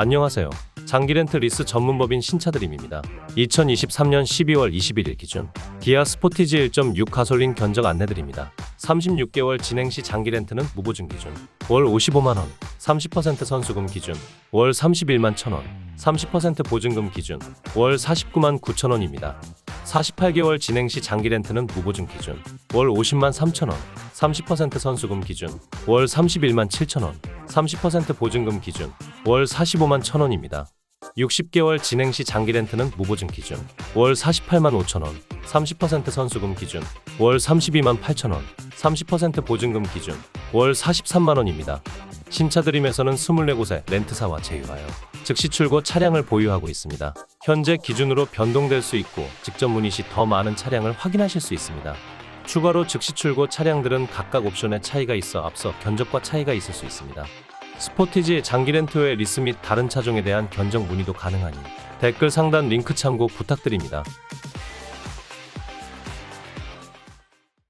안녕하세요. 장기 렌트 리스 전문법인 신차드림입니다. 2023년 12월 21일 기준 기아 스포티지 1.6 가솔린 견적 안내드립니다. 36개월 진행 시 장기 렌트는 무보증 기준 월 55만 원, 30% 선수금 기준 월 31만 1천 원, 30% 보증금 기준 월 49만 9천 원입니다. 48개월 진행 시 장기 렌트는 무보증 기준 월 50만 3천 원, 30% 선수금 기준 월 31만 7천 원, 30% 보증금 기준 월 45만 1천 원입니다. 60개월 진행 시 장기 렌트는 무보증 기준 월 48만 5천 원, 30% 선수금 기준 월 32만 8천 원, 30% 보증금 기준 월 43만 원입니다. 신차 드림에서는 24곳의 렌트사와 제휴하여 즉시 출고 차량을 보유하고 있습니다. 현재 기준으로 변동될 수 있고 직접 문의 시 더 많은 차량을 확인하실 수 있습니다. 추가로 즉시 출고 차량들은 각각 옵션에 차이가 있어 앞서 견적과 차이가 있을 수 있습니다. 스포티지 장기 렌트 외 리스 및 다른 차종에 대한 견적 문의도 가능하니 댓글 상단 링크 참고 부탁드립니다.